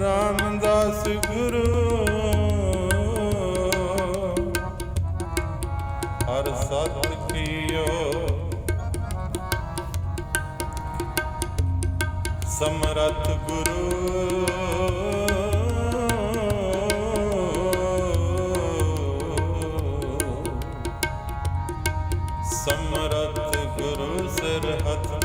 ਰਾਮਦਾਸ ਗੁਰੂ। ਹਰ ਸਤ ਕੀਓ। ਸਮਰਤ ਗੁਰੂ। ਸਮਰਤ ਗੁਰੂ ਸਰਹੱਤ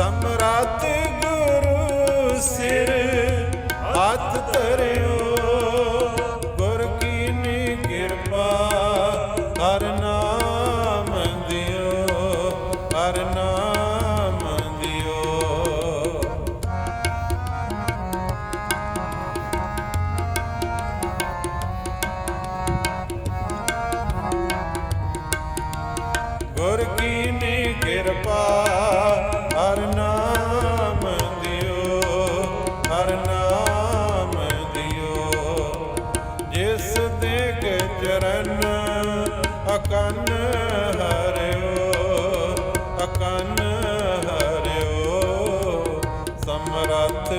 ਸਮਰੱਥ ਗੁਰੂ ਸਿਰ ਹੱਥ ਧਰਿਓ। ਗੁਰ ਕੀਨੀ ਕਿਰਪਾ ਹਰ ਨਾਮ ਦਿਓ, ਹਰ ਨਾਮ ਦਿਓ। ਗੁਰ ਕੀਨੀ ਕਿਰਪਾ ਚਰਨ ਅਕਨ ਹਰਿਓ ਅਕਨ ਹਰਿਓ। ਸਮਰਥ